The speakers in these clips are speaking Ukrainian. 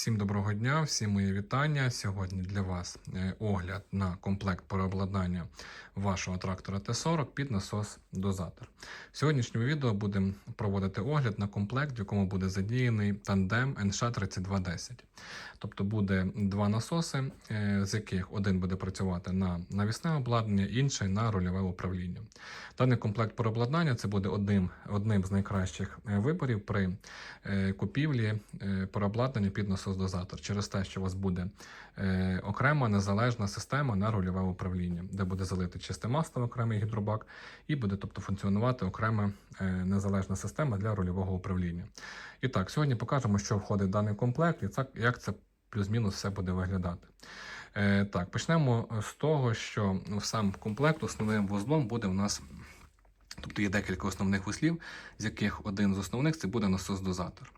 Всім доброго дня, всім мої вітання. Сьогодні для вас е, огляд на комплект переобладнання вашого трактора Т-40 під насос дозатор. В сьогоднішньому відео будемо проводити огляд на комплект, в якому буде задіяний тандем НШ3210. Тобто буде два насоси, е, з яких один буде працювати на навісне обладнання, інший на рульове управління. Даний комплект переобладнання це буде одним, одним з найкращих е, виборів при купівлі переобладнання під насос-дозатор через те, що у вас буде е, окрема незалежна система на рульове управління, де буде залити чисте масло окремий гідробак, і буде тобто функціонувати окрема е, незалежна система для рульового управління. І так, сьогодні покажемо, що входить в даний комплект, і це, як це плюс-мінус все буде виглядати. Е, так, почнемо з того, що в сам комплект основним вузлом буде у нас. Тобто є декілька основних вузлів, з яких один з основних це буде насос-дозатор.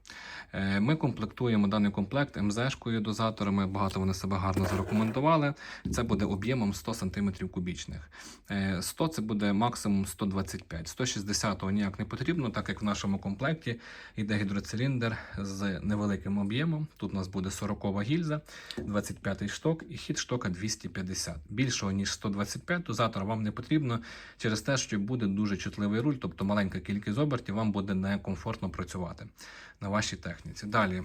Е, Ми комплектуємо даний комплект МЗ-шкою дозаторами, багато вони себе гарно зарекомендували. Це буде об'ємом 100 см кубічних. Е, 100 це буде максимум 125. 160 ніяк не потрібно, так як в нашому комплекті йде гідроциліндр з невеликим об'ємом. Тут у нас буде 40 гільза, 25 шток і хід штока 250. Більшого ніж 125 дозатор вам не потрібно через те, що буде дуже чутливий руль, тобто маленька кількість обертів, вам буде некомфортно працювати на вашій техніці. Далі.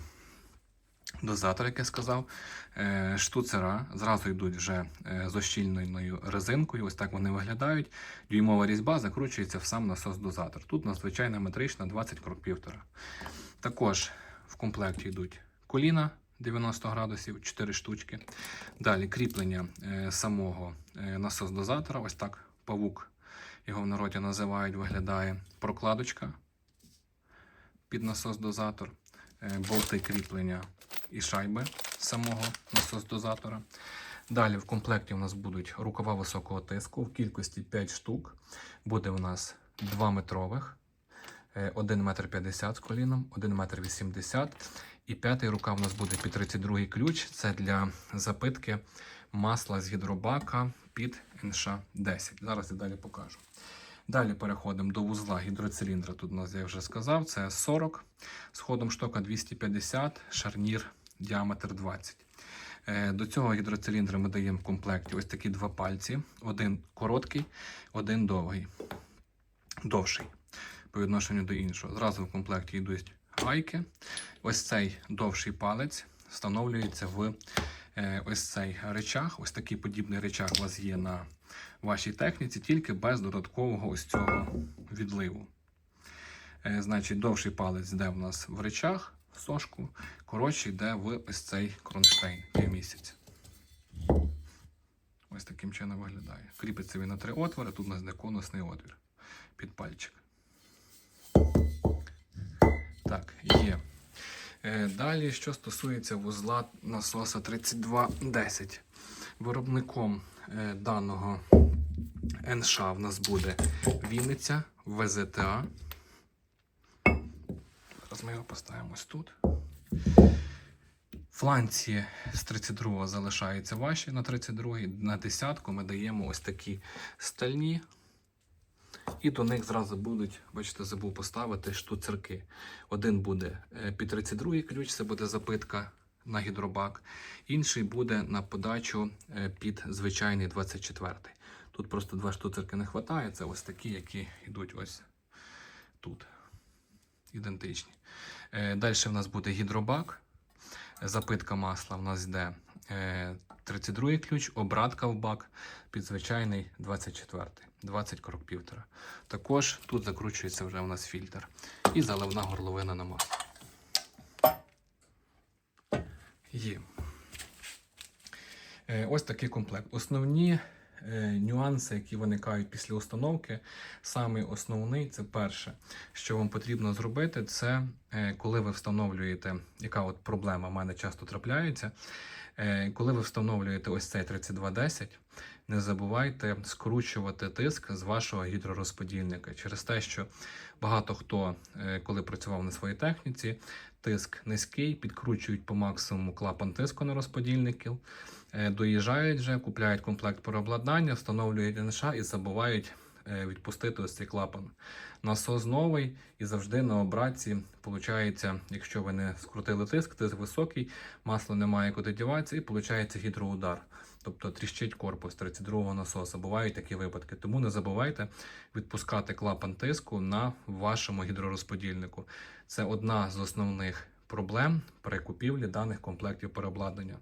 Дозатор, як я сказав, е, штуцера зразу йдуть вже е, з ощільною резинкою. Ось так вони виглядають. Дюймова різьба закручується в сам насос-дозатор. Тут надзвичайна метрична 20 крок півтора. Також в комплекті йдуть коліна 90 градусів, 4 штучки. Далі кріплення е, самого насос-дозатора. Ось так павук його в народі називають, виглядає прокладочка під насос-дозатор, е, болти кріплення і шайби самого насос-дозатора. Далі в комплекті у нас будуть рукава високого тиску в кількості 5 штук. Буде у нас 2 метрових, 1 метр 50 з коліном, 1 метр 80 і п'ятий рукав у нас буде під 32 ключ. Це для запитки масла з гідробака під НШ-10. Зараз я далі покажу. Далі переходимо до вузла гідроциліндра. Тут у нас я вже сказав, це 40 з ходом штока 250, шарнір діаметр 20. Е, До цього гідроциліндра ми даємо в комплекті ось такі два пальці: один короткий, один довгий, довший по відношенню до іншого. Зразу в комплекті йдуть гайки. Ось цей довший палець встановлюється в ось цей речах. Ось такий подібний речах у вас є на вашій техніці, тільки без додаткового ось цього відливу. Е, Значить, довший палець йде в нас в речах, в сошку, коротший йде в ось цей кронштейн півмісяця. Ось таким чином виглядає. Кріпиться він на три отвори, тут у нас йде конусний отвір під пальчик. Так, є. Е, Далі, що стосується вузла насоса 3210. Виробником е, даного НШ в нас буде Вінниця ВЗТА. Зараз ми його поставимо ось тут. Фланці з 32 залишаються ваші на 32 на десятку ми даємо ось такі стальні. І до них зразу будуть, бачите, забув поставити штуцерки. Один буде е, під 32 ключ, це буде запитка на гідробак. Інший буде на подачу е, під звичайний 24. Тут просто два штуцерки не вистачає. Це ось такі, які йдуть ось тут. Ідентичні. Далі в нас буде гідробак. Запитка масла в нас йде е, 32 ключ, обратка в бак під звичайний 24, 20 крок півтора. Також тут закручується вже у нас фільтр і заливна горловина на масло. Є. Е, Ось такий комплект. Основні е, нюанси, які виникають після установки, саме основний це перше, що вам потрібно зробити, це е, коли ви встановлюєте, яка от проблема в мене часто трапляється. Е, Коли ви встановлюєте ось цей 3210, не забувайте скручувати тиск з вашого гідророзподільника через те, що багато хто, е, коли працював на своїй техніці, тиск низький, підкручують по максимуму клапан тиску на розподільників, е, доїжджають вже, купляють комплект переобладнання, встановлюють НШ і забувають відпустити ось цей клапан. Насос новий і завжди на обратці, виходить, якщо ви не скрутили тиск, тиск високий, масло немає куди діватися, і виходить гідроудар. Тобто тріщить корпус 32-го насоса. Бувають такі випадки. Тому не забувайте відпускати клапан тиску на вашому гідророзподільнику. Це одна з основних проблем при купівлі даних комплектів переобладнання.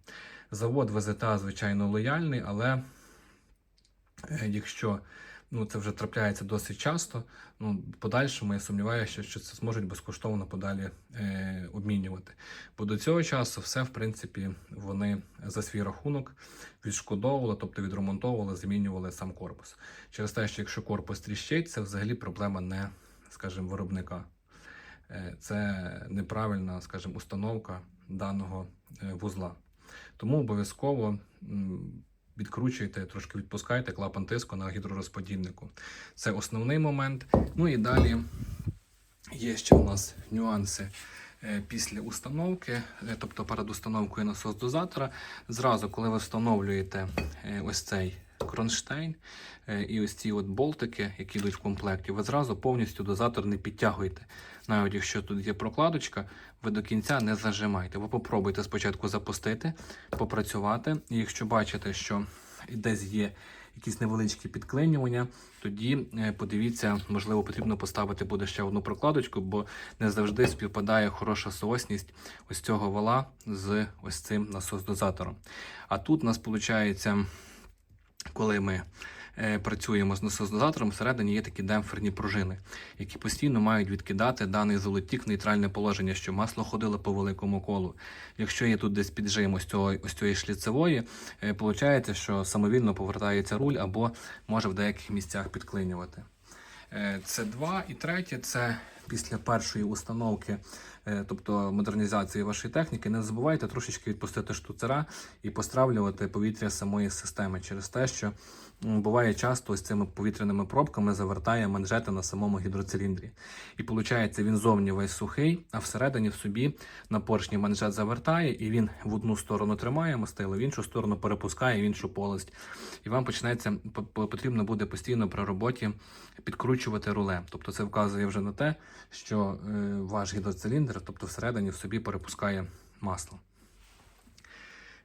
Завод ВЗТА, звичайно, лояльний, але е, якщо ну, це вже трапляється досить часто, ну, подальшому я сумніваюся, що це зможуть безкоштовно подалі е, обмінювати. Бо до цього часу все, в принципі, вони за свій рахунок відшкодовували, тобто відремонтовували, змінювали сам корпус. Через те, що якщо корпус тріщить, це взагалі проблема не, скажімо, виробника. Е, Це неправильна, скажімо, установка даного е, вузла. Тому обов'язково м, відкручуйте, трошки відпускаєте клапан тиску на гідророзподільнику. Це основний момент. Ну і далі є ще у нас нюанси е, після установки, е, тобто перед установкою насос дозатора. Зразу, коли ви встановлюєте е, ось цей кронштейн е, і ось ці от болтики, які йдуть в комплекті, ви зразу повністю дозатор не підтягуєте. Навіть якщо тут є прокладочка, ви до кінця не зажимайте. Ви попробуйте спочатку запустити, попрацювати. І якщо бачите, що десь є якісь невеличкі підклинювання, тоді е, подивіться, можливо, потрібно поставити буде ще одну прокладочку, бо не завжди співпадає хороша соосність ось цього вала з ось цим насос-дозатором. А тут у нас виходить, коли ми е, працюємо з насос-дозатором, всередині є такі демпферні пружини, які постійно мають відкидати даний золотік в нейтральне положення, щоб масло ходило по великому колу. Якщо є тут десь піджим ось, цього, ось цієї шліцевої, е, виходить, що самовільно повертається руль або може в деяких місцях підклинювати. Е, Це два. І третє це після першої установки, е, тобто модернізації вашої техніки, не забувайте трошечки відпустити штуцера і постравлювати повітря самої системи через те, що буває часто ось цими повітряними пробками завертає манжети на самому гідроциліндрі. І виходить, він зовні весь сухий, а всередині в собі на поршні манжет завертає, і він в одну сторону тримає мастило, в іншу сторону перепускає в іншу полость. І вам почнеться по- по- потрібно буде постійно при роботі підкручувати руле. Тобто це вказує вже на те, що е, ваш гідроциліндр, тобто всередині в собі перепускає масло.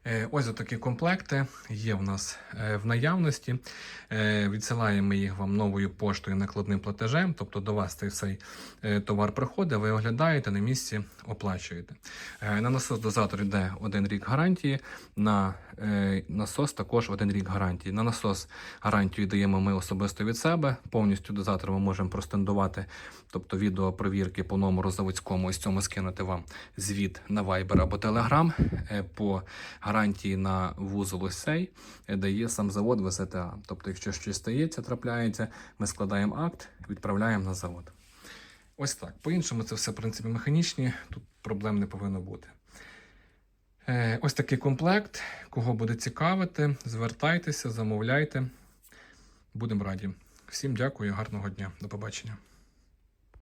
Е, Ось такі комплекти є в нас е, в наявності. Е, Відсилаємо їх вам новою поштою накладним платежем. Тобто до вас цей товар приходить, ви оглядаєте на місці, оплачуєте. На насос дозатор йде один рік гарантії, на насос також один рік гарантії. На насос гарантію даємо ми особисто від себе. Повністю дозатор ми можемо простендувати, тобто відео провірки по номеру заводському. Ось цьому скинути вам звіт на Viber або Telegram по гарантії на вузол ось е, дає сам завод ВЗТА. Тобто, якщо щось стається, трапляється, ми складаємо акт, відправляємо на завод. Ось так. По-іншому це все, в принципі, механічні, тут проблем не повинно бути. Е, Ось такий комплект. Кого буде цікавити, звертайтеся, замовляйте. Будемо раді. Всім дякую, гарного дня. До побачення.